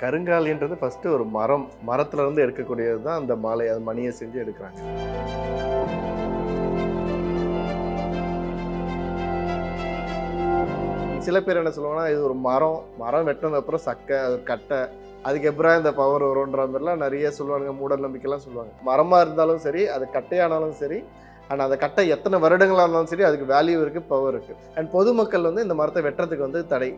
கருங்காலின்றது first ஒரு மரம் மரத்துலேருந்து எடுக்கக்கூடியது தான் அந்த மாலை அது மணியை செஞ்சு எடுக்கிறாங்க. சில பேர் என்ன சொல்லுவாங்கன்னா இது ஒரு மரம் மரம் வெட்டினதுக்கப்புறம் சக்கை அது கட்டை அதுக்கு எப்பறம் இந்த பவர் வரும்ன்ற மாதிரிலாம் நிறைய சொல்லுவாங்க மூட நம்பிக்கைலாம் சொல்லுவாங்க. மரமாக இருந்தாலும் சரி அது கட்டையானாலும் சரி ஆனால் அந்த கட்டை எத்தனை வருடங்களாக இருந்தாலும் சரி அதுக்கு வேல்யூ இருக்குது பவர் இருக்குது அண்ட் பொதுமக்கள் வந்து இந்த மரத்தை வெட்டுறதுக்கு வந்து தடை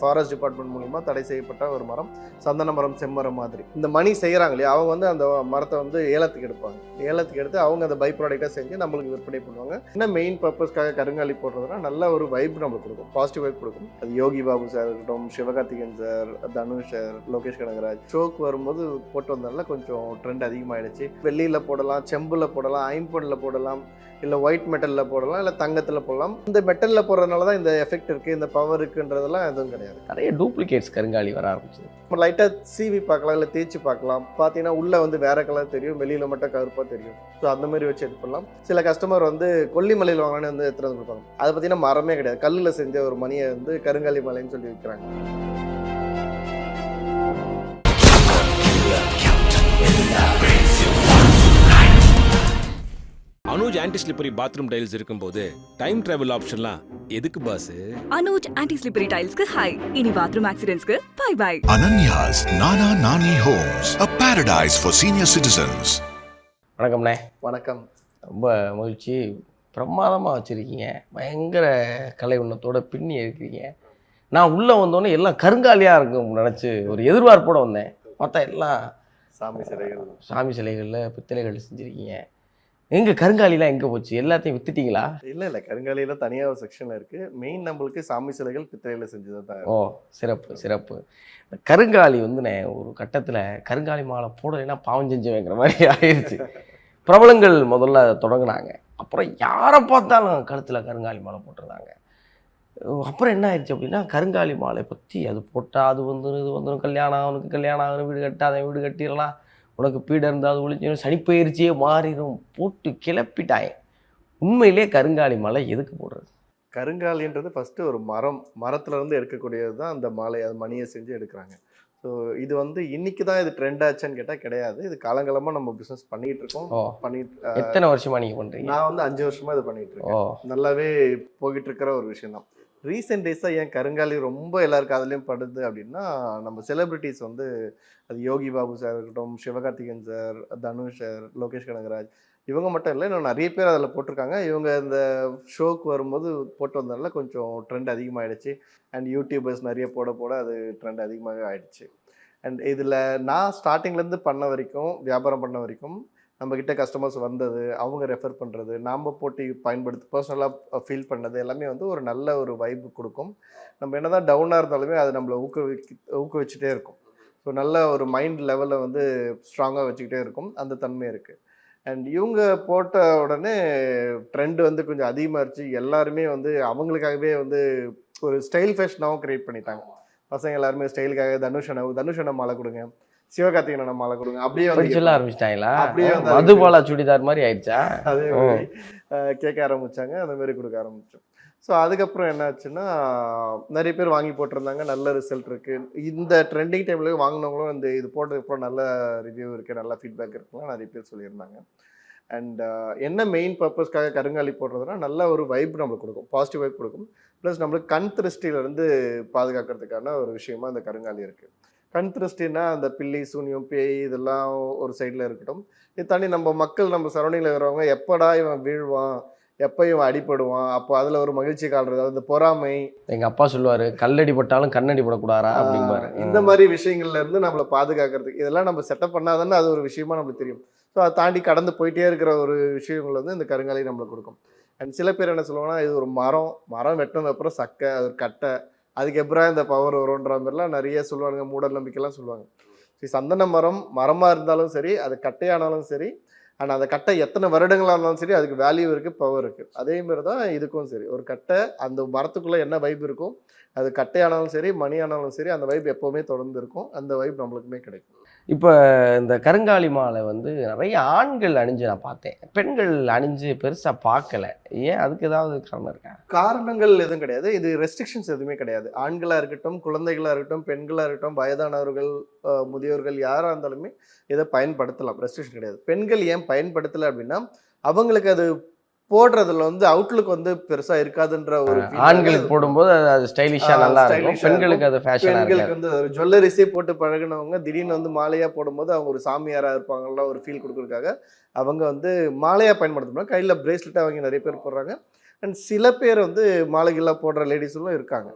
ஃபாரஸ்ட் டிபார்ட்மெண்ட் மூலிமா தடை செய்யப்பட்ட ஒரு மரம் சந்தன மரம் செம்மரம் மாதிரி. இந்த மணி செய்கிறாங்க இல்லையா? அவங்க வந்து அந்த மரத்தை வந்து ஏலத்துக்கு எடுப்பாங்க. ஏலத்துக்கு எடுத்து அவங்க அந்த பை ப்ராடக்டாக செஞ்சு நம்மளுக்கு விற்பனை பண்ணுவாங்க. என்ன மெயின் பர்பஸ்க்காக கருங்காலி போடுறதுனா நல்ல ஒரு வைப் நம்மளுக்கு கொடுக்கும். பாசிட்டிவ் வைப் கொடுக்கும். அது யோகி பாபு சார் இருக்கட்டும் சிவகார்த்திகேயன் சார் தனுஷ் சார் லோகேஷ் கனகராஜ். ஷோக்கு வரும்போது போட்டு வந்ததுனால கொஞ்சம் ட்ரெண்ட் அதிகமாகிடுச்சு வெள்ளியில் போடலாம் செம்பில் போடலாம் ஐம்பொன்னில் போடலாம். இல்லை ஒயிட் மெட்டலில் போடலாம் இல்லை தங்கத்தில் போடலாம். இந்த மெட்டலில் போடுறதுனால தான் இந்த எஃபெக்ட் இருக்குது இந்த பவர் இருக்குன்றதெல்லாம் எதுவும் கிடையாது. நிறைய டூப்ளிகேட்ஸ் கருங்காலி வர ஆரம்பிச்சது. நம்ம லைட்டாக சீவி பார்க்கலாம் இல்லை தேய்ச்சி பார்க்கலாம். பார்த்தீங்கன்னா உள்ளே வந்து வேற கலர் தெரியும் வெளியில் மட்டும் கருப்பாக தெரியும். ஸோ அந்த மாதிரி வச்சு இது பண்ணலாம். சில கஸ்டமர் வந்து கொல்லிமலையில் வாங்கினு வந்து எடுத்துகிட்டு வந்து கொடுப்பாங்க. அதை பார்த்தீங்கன்னா மரமே கிடையாது. கல்லில் செஞ்ச ஒரு மணியை வந்து கருங்காலி மலைன்னு சொல்லி விற்கிறாங்க ஆன்டி ஸ்லிப்பரி பாத்ரூம் டைல்ஸ் இருக்கும்போது டைம் டிராவல் ஆப்ஷன்லாம் எதுக்கு பாஸ் அனுஜ் ஆன்டி ஸ்லிப்பரி டைல்ஸ்க்கு ஹை இனி bathroom ஆக்சிடென்ட்ஸ்க்கு bye bye Ananya's Nana Nani Homes, a paradise for senior citizens. வணக்கம்ண்ணே. வணக்கம். ரொம்ப மகிழ்ச்சி. பிரமாதமாக வச்சுருக்கீங்க. பயங்கர கலை உண்ணத்தோட பின்னி இருக்கிறீங்க. நான் உள்ளே வந்தோடனே எல்லாம் கருங்காலியாக இருக்கும் நினச்சி ஒரு எதிர்பார்ப்போட வந்தேன். பார்த்தா எல்லாம் சாமி சிலைகள். சாமி சிலைகளில் பித்தளைகள் செஞ்சுருக்கீங்க. எங்கே கருங்காலிலாம் எங்கே போச்சு? எல்லாத்தையும் வித்துட்டீங்களா? இல்லை இல்லை. கருங்காலியில் தனியாக ஒரு செக்ஷன் இருக்குது மெயின் நம்மளுக்கு சாமி சிலைகள் பித்தளையில் செஞ்சது தான் ஓ சிறப்பு சிறப்பு. கருங்காலி வந்துண்ணே ஒரு கட்டத்தில் கருங்காலி மாலை போடலைன்னா பாவம் செஞ்சுவேங்கிற மாதிரி ஆயிடுச்சு. பிரபலங்கள் முதல்ல தொடங்கினாங்க. அப்புறம் யாரை பார்த்தாலும் கழுத்தில் கருங்காலி மாலை போட்டிருந்தாங்க. அப்புறம் என்ன ஆயிடுச்சு அப்படின்னா கருங்காலி மாலை பற்றி அது போட்டால் அது வந்துடும் இது வந்துடும் கல்யாணம் அவனுக்கு கல்யாணம் ஆகணும் வீடு கட்டாத வீடு கட்டிடலாம். உனக்கு பீடை இருந்தால் அது ஒழிஞ்சிடும் சனிப்பயிற்சியே மாறிடும் போட்டு கிளப்பிட்டாங்க உண்மையிலே கருங்காலி மாலை எதுக்கு போடுறது? கருங்காலின்றது ஃபஸ்ட்டு ஒரு மரம் மரத்துல இருந்து எடுக்கக்கூடியது தான் அந்த மாலை அது மணியை செஞ்சு எடுக்கிறாங்க. ஸோ இது வந்து இன்னைக்கு தான் இது ட்ரெண்ட் ஆச்சுன்னு கேட்டால் கிடையாது. இது காலங்காலமாக நம்ம பிஸ்னஸ் பண்ணிட்டு இருக்கோம். பண்ணிட்டு எத்தனை வருஷமா நீங்கள் பண்ணுறீங்க நான் வந்து அஞ்சு வருஷமா இது பண்ணிட்டு இருக்கேன். நல்லாவே போயிட்டு இருக்கிற ஒரு விஷயம் தான் ரீசெண்ட் டேஸாக ஏன் கருங்காலி ரொம்ப எல்லாருக்கும் அதுலேயும் படுது அப்படின்னா நம்ம செலிபிரிட்டிஸ் வந்து அது யோகி பாபு சார் இருக்கட்டும் சிவகார்த்திகேயன் சார் தனுஷ் சார் லோகேஷ் கனகராஜ் இவங்க மட்டும் இல்லை இன்னும் நிறைய பேர் அதில் போட்டிருக்காங்க. இவங்க இந்த ஷோக்கு வரும்போது போட்டு வந்ததுனால கொஞ்சம் ட்ரெண்ட் அதிகமாகிடுச்சு அண்ட் யூடியூபர்ஸ் நிறைய போட போட அது ட்ரெண்ட் அதிகமாகவே ஆயிடுச்சு. அண்ட் இதில் நான் ஸ்டார்டிங்லேருந்து பண்ண வரைக்கும் வியாபாரம் பண்ண வரைக்கும் நம்மக்கிட்ட கஸ்டமர்ஸ் வந்தது அவங்க ரெஃபர் பண்ணுறது நாம் போட்டி பயன்படுத்தி பர்சனலாக ஃபீல் பண்ணது எல்லாமே வந்து ஒரு நல்ல ஒரு வைப் கொடுக்கும். நம்ம என்ன தான் டவுனாக இருந்தாலுமே அது நம்மளை ஊக்குவிக்க ஊக்குவிச்சுட்டே இருக்கும். ஸோ நல்ல ஒரு மைண்ட் லெவலில் வந்து ஸ்ட்ராங்காக வச்சுக்கிட்டே இருக்கும். அந்த தன்மை இருக்குது அண்ட் இவங்க போட்ட உடனே ட்ரெண்ட் வந்து கொஞ்சம் அதிகமாகிடுச்சு எல்லாருமே வந்து அவங்களுக்காகவே வந்து ஒரு ஸ்டைல் ஃபேஷனாகவும் க்ரியேட் பண்ணிட்டாங்க. பசங்க எல்லாருமே ஸ்டைலுக்காக தனுஷனை தனுஷனை மாலை கொடுங்க. சிவகார்த்திகேயனை மாலை கொடுங்க. அப்படியே அப்படி வந்து சொல்ல ஆரம்பிச்சிட்டாங்களா? அப்படியே வந்து மதுபாலா சுடிதார் மாதிரி ஆயிடுச்சா? அதே. மாதிரி கேட்க ஆரம்பிச்சாங்க. அந்த மாதிரி கொடுக்க ஆரம்பிச்சோம். ஸோ அதுக்கப்புறம் என்னாச்சுன்னா நிறைய பேர் வாங்கி போட்டிருந்தாங்க. நல்ல ரிசல்ட் இருக்கு. இந்த ட்ரெண்டிங் டைம்ல வாங்கினவங்களும் இந்த இது போட்டதுக்கப்புறம் நல்ல ரிவ்யூ இருக்கு நல்ல ஃபீட்பேக் இருக்குலாம் நிறைய பேர் சொல்லியிருந்தாங்க. அண்ட் என்ன மெயின் பர்பஸ்க்காக கருங்காலி போடுறதுனா நல்ல ஒரு வைப் நம்மளுக்கு கொடுக்கும். பாசிட்டிவ் வைப் கொடுக்கும். ப்ளஸ் நம்மளுக்கு கண் திருஷ்டியிலேருந்து பாதுகாக்கிறதுக்கான ஒரு விஷயமா இந்த கருங்காலி இருக்குது கண் திருஷ்டினா அந்த பில்லி சூனியம் பேய் இதெல்லாம் ஒரு சைடில் இருக்கட்டும். இது தாண்டி நம்ம மக்கள் நம்ம சரௌண்டிங்கில் இருக்கிறவங்க எப்படா இவன் வீழ்வான்? எப்போ இவன் அடிபடுவான்? அப்போ அதில் ஒரு மகிழ்ச்சி காட்டுறது அதாவது பொறாமை. எங்க அப்பா சொல்லுவாரு கல்லடி பட்டாலும் கண்ணடி அப்படிம்பாரு. இந்த மாதிரி விஷயங்கள்ல இருந்து நம்மளை பாதுகாக்கிறதுக்கு இதெல்லாம் நம்ம செட்டப் பண்ணாதானே அது ஒரு விஷயமா நம்மளுக்கு தெரியும். ஸோ அதை தாண்டி கடந்து போயிட்டே இருக்கிற ஒரு விஷயங்கள் வந்து இந்த கருங்காலி நம்மளுக்கு கொடுக்கும். அண்ட் சில பேர் என்ன சொல்லுவாங்கன்னா இது ஒரு மரம். மரம் வெட்டினது அப்புறம் சக்கை அது ஒரு கட்டை. அதுக்கு எப்பறம் இந்த பவர் வரும்ன்ற மாதிரிலாம் நிறைய சொல்லுவாங்க மூட நம்பிக்கைலாம் சொல்லுவாங்க. ஸோ சந்தன மரம் மரமாக இருந்தாலும் சரி அது கட்டையானாலும் சரி ஆனால் அந்த கட்டை எத்தனை வருடங்களாக இருந்தாலும் சரி அதுக்கு வேல்யூ இருக்குது பவர் இருக்குது அதே மாதிரி தான் இதுக்கும் சரி. ஒரு கட்டை அந்த மரத்துக்குள்ளே என்ன வைப் இருக்கும் அது கட்டையானாலும் சரி மணி ஆனாலும் சரி அந்த வைப் எப்போவுமே தொடர்ந்து இருக்கும். அந்த வைப் நம்மளுக்குமே கிடைக்கும். இப்போ இந்த கருங்காலி மாலை வந்து நிறைய ஆண்கள் அணிஞ்சு நான் பார்த்தேன். பெண்கள் அணிஞ்சு பெருசாக பார்க்கல. ஏன் அதுக்கு ஏதாவது காரணம் இருக்கா? காரணங்கள் எதுவும் கிடையாது. இது ரெஸ்ட்ரிக்ஷன்ஸ் எதுவுமே கிடையாது. ஆண்களாக இருக்கட்டும் குழந்தைகளாக இருக்கட்டும் பெண்களாக இருக்கட்டும் வயதானவர்கள் முதியோர்கள் யாராக இருந்தாலுமே இதை பயன்படுத்தலாம். ரெஸ்ட்ரிக்ஷன் கிடையாது. பெண்கள் ஏன் பயன்படுத்தலை அப்படின்னா அவங்களுக்கு அது போடுறதுல வந்து அவுட்லுக் வந்து பெருசா இருக்காதுன்ற ஒரு ஆண்களுக்கு போடும்போது அது- ஆ, நல்லா இருக்கும். பெண்களுக்கு அது ஃபேஷனாக பெண்களுக்கு வந்து ஒரு ஜுவல்லரிஸே போட்டு பழகினவங்க திடீர்னு வந்து மாலையா போடும்போது அவங்க ஒரு சாமியாரா இருப்பாங்கல்ல ஒரு ஃபீல் கொடுக்கறதுக்காக அவங்க வந்து மாலையா பயன்படுத்தணும் கையில பிரேஸ்லெட் அவங்க நிறைய பேர் போடுறாங்க. அண்ட் சில பேர் வந்து மாலைகள்லாம் போடுற லேடிஸும் இருக்காங்க.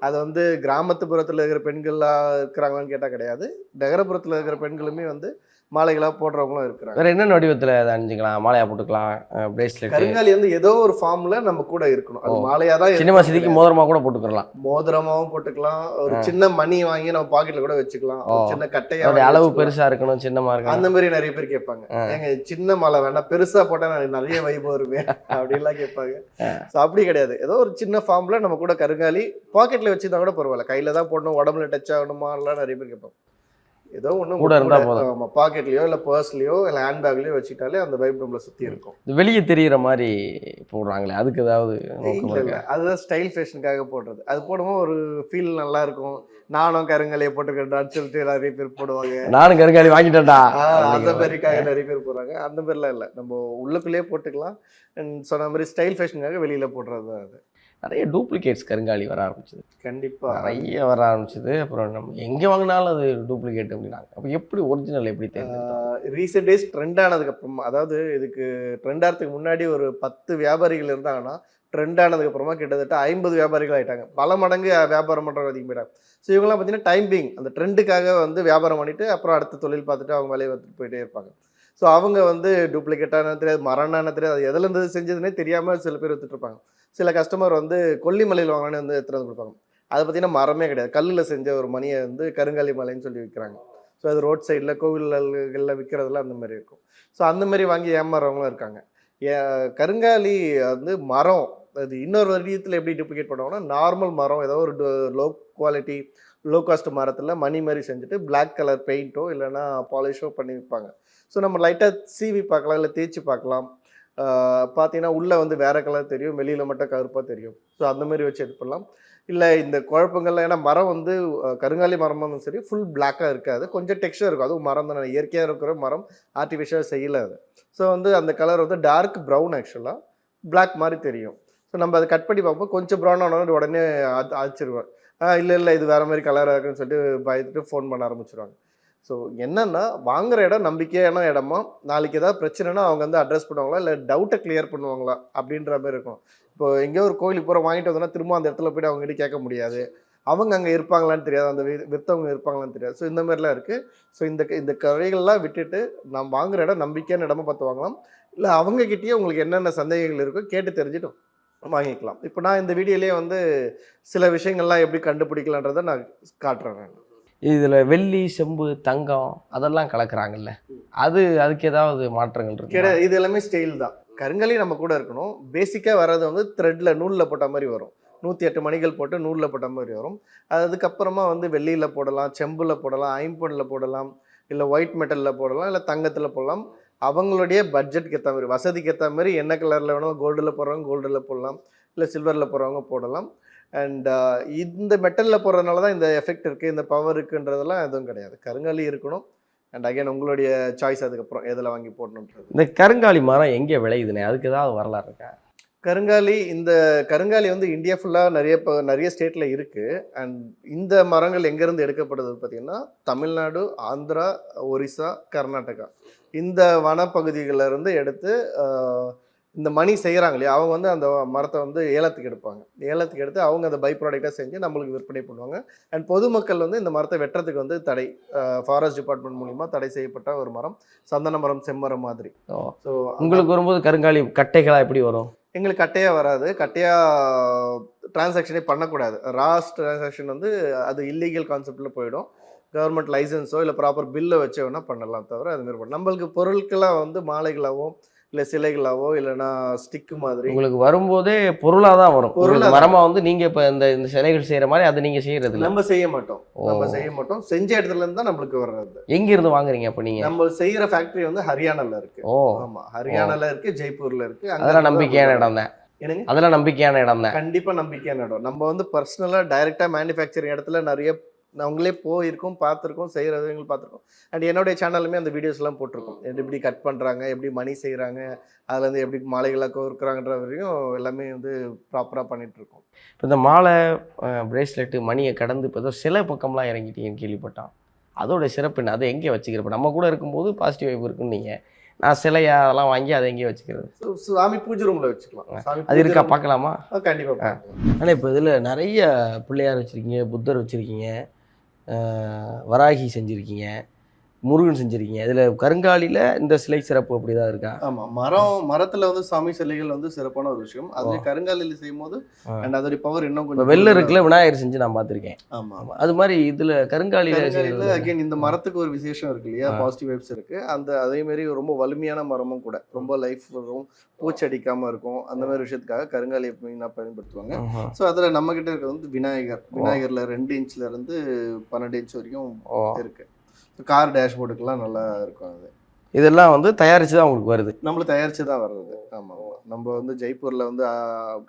அது வந்து கிராமத்து புறத்துல இருக்கிற பெண்களா இருக்கிறாங்களான்னு கேட்டா கிடையாது. நகரப்புறத்துல இருக்கிற பெண்களுமே வந்து மாலைகளா போடுறவங்களும் இருக்கிறாங்க. வேற என்ன வடிவத்தில் அதை அணிஞ்சிக்கலாம்? மாலையா போட்டுக்கலாம் பிரேஸ்லெட் கருங்காலி வந்து ஏதோ ஒரு ஃபார்ம்ல நம்ம கூட இருக்கணும். அது ஓ. மாலையா தான் சினிமா சிதிக்கு மோதிரமா கூட போட்டுக்கலாம் மோதிரமாவும் போட்டுக்கலாம். ஒரு சின்ன மணி வாங்கி நம்ம பாக்கெட்ல கூட வச்சுக்கலாம். சின்ன கட்டையா அதோடைய வாங்கி அளவு வச்சுக்கலாம். பெருசா இருக்கணும் சின்னமா அந்த இருக்கணும் மாதிரி நிறைய பேர் கேட்பாங்க. ஏங்க சின்ன மாலை வேணா பெருசா போட்டா நான் நிறைய வைப் வருமே? அப்படின்லாம் கேட்பாங்க. ஸோ அப்படி கிடையாது. ஏதோ ஒரு சின்ன ஃபார்ம்ல நம்ம கூட கருங்காலி பாக்கெட்ல வச்சிருந்தா கூட பரவாயில்ல. கையில தான் போடணும் உடம்புல டச் ஆகணுமாலாம் நிறைய பேர் கேட்பாங்க. ஏதோ ஒண்ணு கூட இருந்தா போதும். ஆமா பாக்கெட்லயோ இல்ல பர்ஸ்லயோ இல்ல ஹேண்ட்பேக்லயோ வச்சுக்கிட்டாலே அந்த வைப் நம்மள சுத்தி இருக்கும். வெளியே தெரியுற மாதிரி போடுறாங்களே அதுக்கு ஏதாவது அதுதான் ஸ்டைல் ஃபேஷனுக்காக போடுறது. அது போடும்போது ஒரு ஃபீல் நல்லா இருக்கும். நானும் கருங்காலியை போட்டுக்கிறேன் சொல்லிட்டு நிறைய பேர் போடுவாங்க. நானும் கருங்காலி வாங்கிட்டேன்டா. அந்த. மாதிரிக்காக நிறைய பேர் போடுறாங்க. அந்த மாதிரிலாம் இல்லை. நம்ம உள்ளுக்குள்ளேயே போட்டுக்கலாம். சொன்ன மாதிரி ஸ்டைல் ஃபேஷனுக்காக வெளியில போடுறது தான் அது. நிறைய டூப்ளிகேட்ஸ் கருங்காலி வர ஆரம்பிச்சது. கண்டிப்பா. நிறைய வர ஆரம்பிச்சது. அப்புறம் நம்ம எங்கே வாங்கினாலும் அது டூப்ளிகேட் அப்படின்னாங்க. அப்போ எப்படி ஒரிஜினல் எப்படி ரீசெண்ட் டேஸ் ட்ரெண்ட் ஆனதுக்கு அப்புறமா அதாவது இதுக்கு ட்ரெண்ட் ஆகிறதுக்கு முன்னாடி ஒரு பத்து வியாபாரிகள் இருந்தாங்கன்னா ட்ரெண்ட் ஆனதுக்கு அப்புறமா கிட்டத்தட்ட ஐம்பது வியாபாரிகள் ஆயிட்டாங்க. பல மடங்கு வியாபாரம் பண்ணுறவங்க அதிகம் போயிட்டாங்க ஸோ இவங்கெல்லாம் பார்த்தீங்கன்னா டைம் பீங் அந்த ட்ரெண்டுக்காக வந்து வியாபாரம் பண்ணிட்டு அப்புறம் அடுத்த தொழில் பார்த்துட்டு அவங்க வேலையை வந்துட்டு போயிட்டே இருப்பாங்க. ஸோ அவங்க வந்து டூப்ளிகேட்டான தெரியாது மரணான தெரியாது. அது எதுலேருந்து செஞ்சதுன்னே தெரியாமல் சில பேர் விற்றுட்ருப்பாங்க சில கஸ்டமர் வந்து கொல்லிமலையில் வாங்கினு வந்து எடுத்துகிட்டு வந்து கொடுப்பாங்க. அதை பார்த்தீங்கன்னா மரமே கிடையாது. கல்லில் செஞ்ச ஒரு மணியை வந்து கருங்காலி மலைன்னு சொல்லி விற்கிறாங்க ஸோ அது ரோட் சைடில் கோவில்களில் விற்கிறதுலாம் அந்த மாதிரி இருக்கும். ஸோ அந்த மாதிரி வாங்கி ஏமாறவங்களும் இருக்காங்க. ஏ- கருங்காலி வந்து மரம் அது இன்னொரு வடிவத்தில் எப்படி டூப்ளிகேட் பண்ணுவாங்கன்னா நார்மல் மரம் ஏதோ ஒரு லோ குவாலிட்டி லோ காஸ்ட் மரத்தில் மணி மாதிரி செஞ்சுட்டு பிளாக் கலர் பெயிண்ட்டோ இல்லைன்னா பாலிஷோ பண்ணி விற்பாங்க. ஸோ நம்ம லைட்டாக சீவி பார்க்கலாம் இல்லை தேய்ச்சி பார்க்கலாம். பார்த்தீங்கன்னா உள்ளே வந்து வேறு கலர் தெரியும் வெளியில் மட்டும் கருப்பாக தெரியும். ஸோ அந்த மாதிரி வச்சு இது பண்ணலாம். இல்லை இந்த குழப்பங்கள்ல ஏன்னா மரம் வந்து கருங்காலி மரமாக இருந்தாலும் சரி ஃபுல் பிளாக்காக இருக்காது. கொஞ்சம் டெக்ஸ்டர் இருக்கும். அதுவும் மரம் தானே இயற்கையாக இருக்கிற மரம் ஆர்டிஃபிஷியலாக செய்யலை அது. ஸோ வந்து அந்த கலர் வந்து டார்க் ப்ரௌன் ஆக்சுவலாக பிளாக் மாதிரி தெரியும். ஸோ நம்ம அதை கட் பண்ணி பார்ப்போம். கொஞ்சம் ப்ரௌன் ஆனோட உடனே ஆச்சிருவேன் இல்லை இல்லை இது வேறு மாதிரி கலராக இருக்குன்னு சொல்லிட்டு பயந்துட்டு ஃபோன் பண்ண ஆரம்பிச்சிருவாங்க. ஸோ என்னன்னா வாங்குற இடம் நம்பிக்கையான இடமா? நாளைக்கு ஏதாவது பிரச்சனைனா அவங்க வந்து அட்ரஸ் பண்ணுவாங்களா? இல்லை டவுட்டை கிளியர் பண்ணுவாங்களா? அப்படின்ற மாதிரி இருக்கும். இப்போ எங்கேயோ ஒரு கோயிலுக்கு போகிற வாங்கிட்டு வந்தோம்னா திரும்ப அந்த இடத்துல போய்ட்டு அவங்ககிட்ட கேட்க முடியாது. அவங்க அங்கே இருப்பாங்களான்னு தெரியாது. அந்த வி- விற்றவங்க இருப்பாங்களான்னு தெரியாது. ஸோ இந்த மாதிரிலாம் இருக்குது ஸோ இந்த இந்த கதைகள்லாம் விட்டுட்டு நாம் வாங்குற இடம் நம்பிக்கையான இடமா பார்த்து வாங்கலாம். இல்லை அவங்கக்கிட்டேயே உங்களுக்கு என்னென்ன சந்தேகங்கள் இருக்கோ கேட்டு தெரிஞ்சுட்டு வாங்கிக்கலாம். இப்போ நான் இந்த வீடியோலேயே வந்து சில விஷயங்கள்லாம் எப்படி கண்டுபிடிக்கலான்றதை நான் காட்டுறேன் நான். இதில் வெள்ளி செம்பு தங்கம் அதெல்லாம் கலக்குறாங்கல்ல. அது அதுக்கு ஏதாவது மாற்றங்கள் இருக்கு இது எல்லாமே ஸ்டைல் தான். கருங்கலி நம்ம கூட இருக்கணும். பேசிக்காக வர்றது வந்து த்ரெட்டில் நூலில் போட்ட மாதிரி வரும். நூற்றி எட்டு மணிகள் போட்டு நூலில் போட்ட மாதிரி வரும். அதுக்கப்புறமா வந்து வெள்ளியில் போடலாம் செம்பில் போடலாம் ஐம்பொனில் போடலாம் இல்லை ஒயிட் மெட்டலில் போடலாம் இல்லை தங்கத்தில் போடலாம். அவங்களுடைய பட்ஜெட்க்கு ஏற்ற மாதிரி வசதிக்கு ஏற்ற மாதிரி என்ன கலரில் வேணாலும் கோல்டில் போடுறவங்க கோல்டில் போடலாம் இல்லை சில்வரில் போடுறவங்க போடலாம். அண்ட் இந்த மெட்டலில் போடுறதுனால தான் இந்த எஃபெக்ட் இருக்குது இந்த பவர் இருக்குன்றதெல்லாம் எதுவும் கிடையாது. கருங்காலி இருக்கணும். அண்ட் அகைன் உங்களுடைய சாய்ஸ் அதுக்கப்புறம் எதில் வாங்கி போடணுன்றது. இந்த கருங்காலி மரம் எங்கே விளையுதுனே அதுக்கு ஏதாவது வரலாறு இருக்கா? கருங்காலி இந்த கருங்காலி வந்து இந்தியா ஃபுல்லாக நிறைய இப்போ நிறைய ஸ்டேட்டில் இருக்குது அண்ட் இந்த மரங்கள் எங்கேருந்து எடுக்கப்படுது பார்த்தீங்கன்னா தமிழ்நாடு ஆந்திரா ஒரிசா கர்நாடகா. இந்த வனப்பகுதிகளில் இருந்து எடுத்து இந்த மணி செய்கிறாங்க இல்லையா அவங்க வந்து அந்த மரத்தை வந்து ஏலத்துக்கு எடுப்பாங்க. ஏலத்துக்கு எடுத்து அவங்க அந்த பை ப்ராடக்டாக செஞ்சு நம்மளுக்கு விற்பனை பண்ணுவாங்க. அண்ட் பொதுமக்கள் வந்து இந்த மரத்தை வெட்டுறதுக்கு வந்து தடை ஃபாரஸ்ட் டிபார்ட்மெண்ட் மூலிமா தடை செய்யப்பட்ட ஒரு மரம் சந்தன மரம் செம்மரம் மாதிரி. ஸோ உங்களுக்கு வரும்போது கருங்காலி கட்டைகளா எப்படி வரும்? எங்களுக்கு கட்டையாக வராது. கட்டையாக டிரான்சாக்ஷனே பண்ணக்கூடாது. ராஸ் டிரான்சாக்ஷன் வந்து அது இல்லீகல் கான்செப்டில் போயிடும். கவர்மெண்ட் லைசன்ஸோ இல்லை ப்ராப்பர் பில்லை வச்சு வேணா பண்ணலாம் தவிர அது மாதிரி பண்ணலாம் நம்மளுக்கு பொருட்களாக வந்து மாலைகளாவோ இல்லை சிலைகளாவோ இல்லைன்னா ஸ்டிக்கு மாதிரி. உங்களுக்கு வரும்போதே பொருளாக தான் வரும். பொருளா உங்களுக்கு தான். மரமா வந்து நீங்க இப்போ இந்த இந்த சிலைகள் செய்யற மாதிரி அதை நீங்க செய்யறது இல்லை. நம்ம செய்ய மாட்டோம். நம்ம செய்ய மாட்டோம். செஞ்ச இடத்துல இருந்து தான் நம்மளுக்கு வர்றது. எங்க இருந்து வாங்குறீங்க அப்ப நீங்க? நம்ம செய்யற ஃபேக்டரி வந்து ஹரியானால இருக்கு. ஓ. ஆமா. ஹரியானால இருக்கு ஜெய்ப்பூர்ல இருக்கு. அங்க அதெல்லாம் நம்பிக்கையான இடம் தான் என்னங்க? அதெல்லாம் நம்பிக்கையான இடம் தான் கண்டிப்பா நம்பிக்கையான இடம். நம்ம வந்து பர்சனலா டைரக்டா மேனுஃபேக்சரிங் இடத்துல நிறைய அவங்களே போயிருக்கோம் பார்த்துருக்கோம் செய்கிறவங்க பார்த்துருக்கோம். அண்ட் என்னுடைய சேனலுமே அந்த வீடியோஸ்லாம் போட்டிருக்கோம். எப்படி கட் பண்ணுறாங்க எப்படி மணி செய்கிறாங்க அதுலேருந்து எப்படி மாலைகளாக கோர்க்குறாங்கன்ற வரையும் எல்லாமே வந்து ப்ராப்பராக பண்ணிட்டு இருக்கோம் இப்போ இந்த மாலை பிரேஸ்லெட்டு மணியை கடந்து இப்போ ஏதோ சிலை பக்கம்லாம் இறங்கிட்டீங்கன்னு கேள்விப்பட்டான் அதோட சிறப்பு என்ன? அதை எங்கே வச்சுக்கிறப்ப? நம்ம கூட இருக்கும்போது பாசிட்டிவ் வைப் இருக்குன்னு நீங்கள் நான் சிலையா அதெல்லாம் வாங்கி அதை எங்கேயே வச்சுக்கிறது? சாமி பூஜை ரூமில் வச்சுக்கலாம். அது இருக்கா? பார்க்கலாமா? கண்டிப்பாக ஆனால் இப்போ இதில் நிறைய பிள்ளையார் வச்சுருக்கீங்க புத்தர் வச்சுருக்கீங்க. வராகி செஞ்சுருக்கீங்க. முருகன் செஞ்சுருக்கீங்க. இதில் கருங்காலியில் இந்த சிலை சிறப்பு அப்படி தான் இருக்கா? ஆமாம் மரம் மரத்தில் வந்து சாமி சிலைகள் வந்து சிறப்பான ஒரு விஷயம். அதுலேயே கருங்காலில் செய்யும் போது. அண்ட் அதோடைய பவர் இன்னும் கொஞ்சம் வெள்ளை இருக்குல்ல விநாயகர் செஞ்சு நான் பார்த்துருக்கேன். ஆமாம் ஆமாம் அது மாதிரி இதில் கருங்காலியில் கருங்காலியில் அகைன் இந்த மரத்துக்கு ஒரு விசேஷம் இருக்கு இல்லையா. பாசிட்டிவ் வைப்ஸ் இருக்கு. அந்த அதே மாதிரி ரொம்ப வலிமையான மரமும் கூட. ரொம்ப லைஃப் வரும் பூச்சடிக்காம இருக்கும். அந்த மாதிரி விஷயத்துக்காக கருங்காலியை மெயினாக பயன்படுத்துவாங்க. ஸோ அதில் நம்ம கிட்ட இருக்கிறது வந்து விநாயகர். விநாயகர்ல ரெண்டு இருந்து பன்னெண்டு இன்ச் வரைக்கும் ஓ. இருக்கு. கார் டேஷ்போர்டுக்கெல்லாம் நல்லா இருக்கும் அது. இதெல்லாம் வந்து தயாரித்து தான் உங்களுக்கு வருது. நம்மளும் தயாரிச்சு தான் வர்றது. ஆமாம் நம்ம வந்து ஜெய்ப்பூர்ல வந்து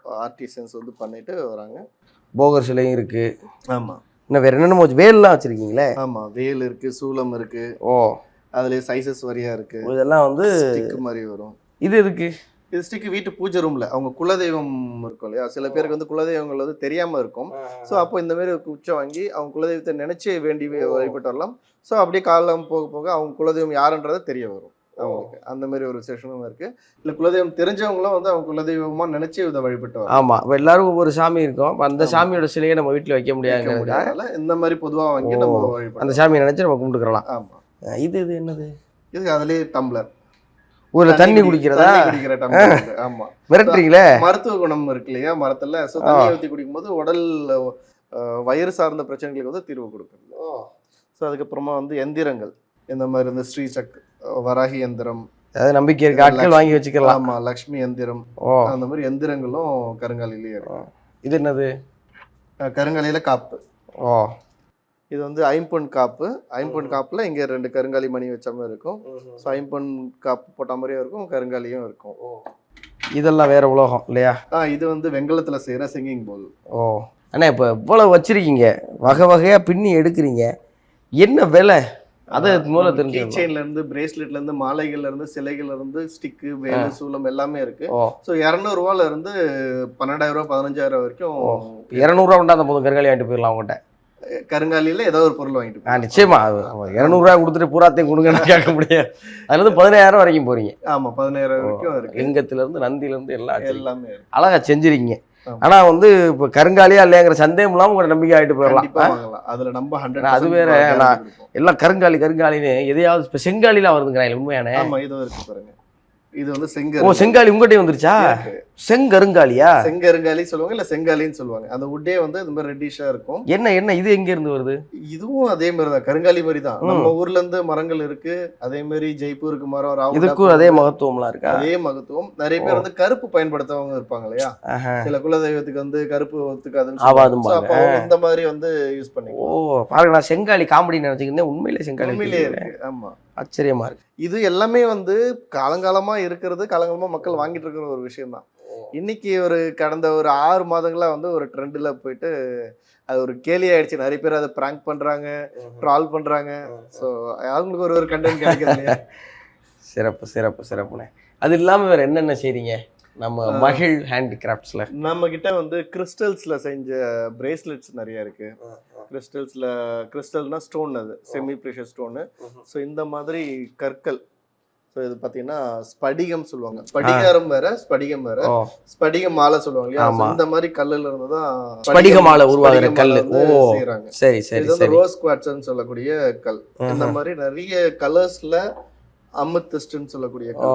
ஆர்டிசன்ஸ் வந்து பண்ணிட்டு வராங்க. போகர் சிலையும் இருக்குது ஆமாம் இன்னும் வேறு என்னென்னமோ வச்சு- வேல்லாம் வச்சுருக்கீங்களே? ஆமாம் வேல் இருக்கு சூலம் இருக்கு. ஓ. அதுலயே சைஸஸ் வரியா இருக்கு. இதெல்லாம் வந்து மாதிரி வரும். இது எதுக்கு? ஸ்டிக் வீட்டு பூஜை ரூம்ல அவங்க குலதெய்வம் இருக்கும் இல்லையா? சில பேருக்கு வந்து குலதெய்வங்கள் வந்து தெரியாம இருக்கும். ஸோ அப்போ இந்த மாதிரி ஒரு குச்சம் வாங்கி அவங்க குலதெய்வத்தை நினைச்சு வேண்டி வழிபட்டு வரலாம். ஸோ அப்படியே காலம் போக போக அவங்க குலதெய்வம் யாருன்றது தெரிய வரும் அவங்களுக்கு. அந்த மாதிரி ஒரு விசேஷமும் இருக்கு. இல்ல குலதெய்வம் தெரிஞ்சவங்களும் வந்து அவங்க குலதெய்வமா நினைச்சு இதை வழிபட்டு ஆமாம் இப்போ எல்லாரும் ஒவ்வொரு சாமி இருக்கும். அந்த ஆமா. சாமியோட சிலையை நம்ம வீட்டில் வைக்க முடியாதனால இந்த மாதிரி பொதுவா வாங்கி. நம்ம அந்த சாமியை நினச்சி நம்ம கும்பிட்டுக்கிறலாம். ஆமா. இது இது என்னது? இது அதுலயே டம்ளர். ஒரு தண்ணி குடிக்கிறதா? தண்ணி குடிக்கிற. ஆமா. மிரட்டுறீங்களே? மருத்துவ குணம் இருக்கு இல்லையா மரத்துல? ஸோ தண்ணி ஊற்றி குடிக்கும்போது உடல் வயிறு சார்ந்த பிரச்சனைகளுக்கு வந்து தீர்வு கொடுக்குறது ஸோ அதுக்கப்புறமா வந்து எந்திரங்கள். இந்த மாதிரி இந்த ஸ்ரீ சக் வராகி எந்திரம். அதாவது நம்பிக்கை இருக்க ஆட்கள் வாங்கி வச்சுக்கலாம். ஆமா லக்ஷ்மி எந்திரம். அந்த மாதிரி எந்திரங்களும் கருங்காலிலேயே இருக்கு. இது என்னது? கருங்காலியில காப்பு. ஓ. இது வந்து ஐம்பொன் காப்பு. ஐம்பொன் காப்புல இங்க ரெண்டு கருங்காலி மணி வச்ச மாதிரி இருக்கும். ஸோ ஐம்பொன் காப்பு போட்ட மாதிரியும் இருக்கும் கருங்காலியும் இருக்கும். இதெல்லாம் வேற உலோகம் இல்லையா? ஆ இது வந்து வெங்கலத்துல செய்யற சிங்கிங் போல் ஓ. அண்ணா இப்போ இவ்வளோ வச்சிருக்கீங்க? வகை வகையாக பின்னி எடுக்கிறீங்க. என்ன விலை? அதை முதல்ல கீ தெரிஞ்சுக்கணும்? செயின்ல இருந்து பிரேஸ்லெட்ல இருந்து மாலைகள்ல இருந்து சிலைகள்ல இருந்து ஸ்டிக்கு வேலு சூலம் எல்லாமே இருக்கு. ஓ. ஸோ இரநூறுவால இருந்து பன்னெண்டாயிரம் ரூபா பதினஞ்சாயிரம் வரைக்கும். இரநூறுவா கொண்டா அந்த போதும் கருங்காலி வாங்கிட்டு போயிடலாம் அவங்ககிட்ட கருங்காலியில ஏதோ ஒரு பொருள் வாங்கிட்டு ஆ. நிச்சயமா. இரநூறுவா கொடுத்துட்டு பூராத்தையும் கொடுங்கன்னு கேட்க முடியாது. அதுல இருந்து பதினாயிரம் வரைக்கும் போறீங்க. ஆமா பதினாயிரம் வரைக்கும் இருக்கு. லிங்கத்துல இருந்து நந்தில இருந்து எல்லாம். எல்லாமே இருக்கு. அழகா செஞ்சிருக்கீங்க. ஆனா வந்து இப்போ கருங்காலியா இல்லையாங்கிற சந்தேகம் இல்லாம உங்களை நம்பிக்கை ஆகிட்டு போயிடலாம். அதுல நம்ம ஹண்ட்ரட் அது வேற, நான் எல்லாம் கருங்காலி கருங்காலின்னு எதையாவது இப்போ செங்காலிலாம் வருதுங்கிறாங்க உண்மையான. ஆமா இதுவும் இருக்கு பாருங்க. இது வந்து ஓ செங்கல் செங்காலி உங்கள்கிட்ட வந்துருச்சா செங்கருங்காலியா? செங்கருங்காலி சொல்லுவாங்க இல்ல செங்காலின்னு சொல்லுவாங்க. அந்த உட்டே வந்து இந்த மாதிரி ரெட்டிஷா இருக்கும். என்ன என்ன இது எங்க இருந்து வருது? இதுவும் அதே மாதிரி தான் கருங்காலி மாதிரி தான். நம்ம ஊர்ல இருந்து மரங்கள் இருக்கு அதே மாதிரி ஜெய்ப்பூருக்கு மரம் இதுக்கும் அதே மகத்துவம்லாம் இருக்கா? அதே மகத்துவம். நிறைய பேர் வந்து கருப்பு பயன்படுத்தவங்க இருப்பாங்க இல்லையா. சில குலதெய்வத்துக்கு வந்து கருப்பு ஒத்துக்காதுன்னு அப்ப இந்த மாதிரி வந்து யூஸ் ஓ பண்ணிக்கலாம். பாருங்க நான் செங்காலி காமெடி நினைச்சுக்கிட்டேன் உண்மையிலே செங்காலி உண்மையிலேயே இருக்கு. இருக்கு. ஆமா. ஆச்சரியமா இருக்கு. இது எல்லாமே வந்து காலங்காலமா இருக்கிறது காலங்காலமா மக்கள் வாங்கிட்டு இருக்கிற ஒரு விஷயம் தான் இன்னைக்கு ஒரு கடந்த ஒரு ஆறு மாதங்களா வந்து ஒரு ட்ரெண்டில் போயிட்டு அது ஒரு கேலி ஆயிடுச்சு. நிறைய பேர் அதை ப்ராங்க் பண்றாங்க ட்ரால் பண்றாங்க. ஸோ அவங்களுக்கு ஒரு ஒரு கண்டென்ட் கிடைக்குது சிறப்பு சிறப்பு சிறப்புண்ணே. அது இல்லாம வேற என்னென்ன செய்றீங்க? நம்ம மகிழ் ஹேண்டிகிராஃப்ட்ஸ்ல நம்ம கிட்ட வந்து கிறிஸ்டல்ஸ்ல செஞ்ச பிரேஸ்லெட்ஸ் நிறைய இருக்கு. கிறிஸ்டல்ஸ்ல கிறிஸ்டல்னா ஸ்டோன் அது. செமி ப்ரெஷர் ஸ்டோனு ஸோ இந்த மாதிரி கற்கள் ஸோ இது பார்த்தீங்கன்னா ஸ்படிகம் சொல்லுவாங்க. ஸ்படிகாரம் வேற ஸ்படிகம் வேற. ஓ. ஸ்படிகம் மாலை சொல்லுவாங்க இல்லையா. இந்த மாதிரி கல்லுல இருந்து தான் ஸ்படிக மாலை உருவாகுற ஸ்படிக ஓ. செய்றாங்க. சரி சரி சரி. ரோஸ் குவாட்ஸ்ன்னு சொல்லக்கூடிய கல். இந்த. மாதிரி நிறைய கலர்ஸ்ல அமத்திஸ்ட்னு சொல்லக்கூடிய கல்.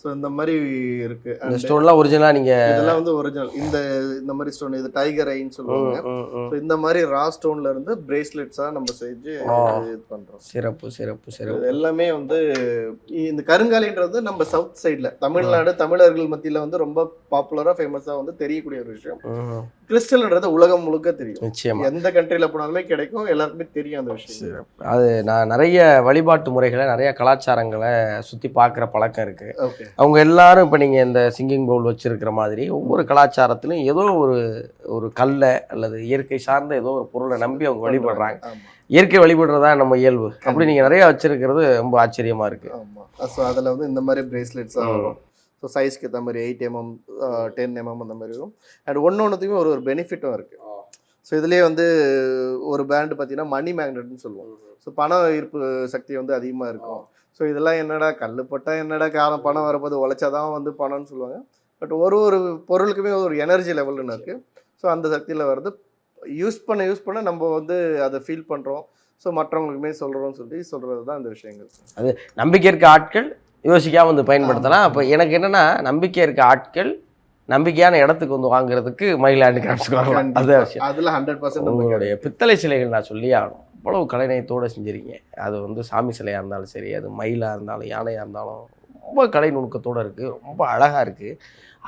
ஸோ இந்த மாதிரி இருக்கு. இந்த And ஸ்டோன்லாம் ஒரிஜினலாக நீங்கள் இதெல்லாம் வந்து ஒரிஜினல் இந்த இந்த மாதிரி ஸ்டோன் இது டைகர் ஐன்னு சொல்லுவாங்க. So இந்த மாதிரி ரா ஸ்டோன்ல இருந்து பிரேஸ்லெட்ஸா நம்ம செஞ்சு. இது பண்றோம். சிறப்பு சிறப்பு சிறப்பு. எல்லாமே வந்து இந்த கருங்காலின்றது நம்ம சவுத் சைடுல தமிழ்நாடு தமிழர்கள் மத்தியில வந்து ரொம்ப பாப்புலரா ஃபேமஸா வந்து தெரியக்கூடிய ஒரு விஷயம். கிறிஸ்டல்ன்றது உலகம் முழுக்க தெரியும். நிச்சயமா. எந்த கண்ட்ரில போனாலுமே கிடைக்கும். எல்லாருக்குமே தெரியும் அந்த விஷயம். அது நான் நிறைய வழிபாட்டு முறைகளை நிறைய கலாச்சாரங்களை சுற்றி பார்க்குற பழக்கம் இருக்குது ஓகே அவங்க எல்லாரும் இப்போ நீங்கள் இந்த சிங்கிங் பவுல் வச்சுருக்கிற மாதிரி ஒவ்வொரு கலாச்சாரத்திலும் ஏதோ ஒரு ஒரு கல்லை அல்லது இயற்கை சார்ந்த ஏதோ ஒரு பொருளை நம்பி அவங்க வழிபடுறாங்க. இயற்கை வழிபடுறதா நம்ம இயல்பு. அப்படி நீங்கள் நிறைய வச்சிருக்கிறது ரொம்ப ஆச்சரியமா இருக்கு. ஆமா. ஸோ அதில் வந்து இந்த மாதிரி பிரேஸ்லெட்ஸாக ம். வரும். ஸோ சைஸ்க்கு ஏற்ற மாதிரி எயிட் எம்எம் டென் எம்எம் அந்த மாதிரி வரும். அண்ட் ஒன்று ஒன்றுத்துக்குமே ஒரு ஒரு பெனிஃபிட்டும் இருக்குது ஸோ இதுலேயே வந்து ஒரு பேண்ட் பார்த்தீங்கன்னா மணி மேக்னெட்னு சொல்லுவோம். ஸோ பண ஈர்ப்பு சக்தி வந்து அதிகமாக இருக்கும். ஸோ இதெல்லாம் என்னடா கல் போட்டால் என்னடா காலம் பணம் வரப்போது உழைச்சாதான் வந்து பணம்னு சொல்லுவாங்க. பட் ஒரு ஒரு பொருளுக்குமே ஒரு எனர்ஜி லெவல்னு இருக்குது ஸோ அந்த சக்தியில் வருது. யூஸ் பண்ண யூஸ் பண்ண நம்ம வந்து அதை ஃபீல் பண்ணுறோம் ஸோ மற்றவங்களுக்குமே சொல்கிறோம்னு சொல்லி சொல்கிறது தான் இந்த விஷயங்கள். நம்பிக்கை இருக்க ஆட்கள் யோசிக்காம வந்து பயன்படுத்தலாம். அப்போ எனக்கு என்னன்னா நம்பிக்கை இருக்க ஆட்கள் நம்பிக்கையான இடத்துக்கு வந்து வாங்குறதுக்கு மயிலாண்டு கிராஃப்ட்ஸ்க்கு வரலாம் அது அதில் ஹண்ட்ரட் பர்சன்ட் உங்களுடைய பித்தளை சிலைகள் நான் சொல்லி ஆகணும். அவ்வளவு கலைநயத்தோடு செஞ்சிருக்கீங்க. அது வந்து சாமி சிலையாக இருந்தாலும் சரி அது மயிலாக இருந்தாலும் யானையாக இருந்தாலும் ரொம்ப கலை நுணுக்கத்தோடு இருக்குது ரொம்ப அழகாக இருக்குது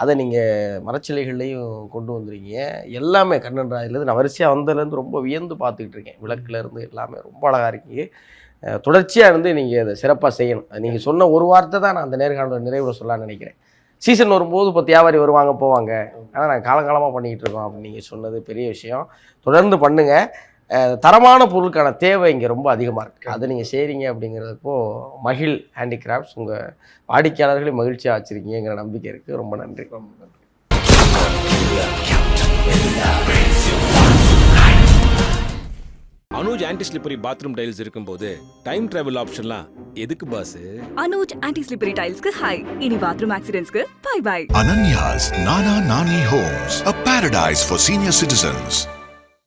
அதை நீங்கள் மரச்சிலைகள்லையும் கொண்டு வந்துருக்கீங்க. எல்லாமே கண்ணன் ராயிலேருந்து நான் வரிசையாக வந்ததுலேருந்து ரொம்ப வியந்து பார்த்துக்கிட்டு இருக்கேன். விளக்குலேருந்து எல்லாமே ரொம்ப அழகாக இருக்கீங்க தொடர்ச்சியாக இருந்து நீங்கள் அதை சிறப்பாக செய்யணும். நீங்கள் சொன்ன ஒரு வார்த்தை தான் நான் அந்த நேர்காணல் நிறைவில் சொல்லலாம்னு நினைக்கிறேன். சீசன் வரும்போது இப்போ வியாபாரி வருவாங்க போவாங்க. ஆனால் நாங்கள் காலங்காலமாக பண்ணிக்கிட்டு இருக்கோம் அப்படின்னு நீங்கள் சொன்னது பெரிய விஷயம். தொடர்ந்து பண்ணுங்கள் தரமான பொருளுக்கான தேவை இங்கே ரொம்ப அதிகமாக இருக்குது அதை நீங்கள் செய்கிறீங்க அப்படிங்கிறதுப்போ மகிழ் ஹேண்டிகிராஃப்ட்ஸ் உங்கள் வாடிக்கையாளர்களை மகிழ்ச்சியாக வச்சுருக்கீங்கிற நம்பிக்கை இருக்குது ரொம்ப நன்றி. ரொம்ப நன்றி. Anuj anti slippery bathroom tiles இருக்கும்போது டைம் டிராவல் ஆப்ஷன்லாம் எதுக்கு பாஸ் அனுஜ் ஆன்டி ஸ்லிப்பரி டைல்ஸ்க்கு ஹாய் இனி bathroom ஆக்சிடென்ட்ஸ்க்கு bye bye Ananya's Nana Nani Homes, a paradise for senior citizens.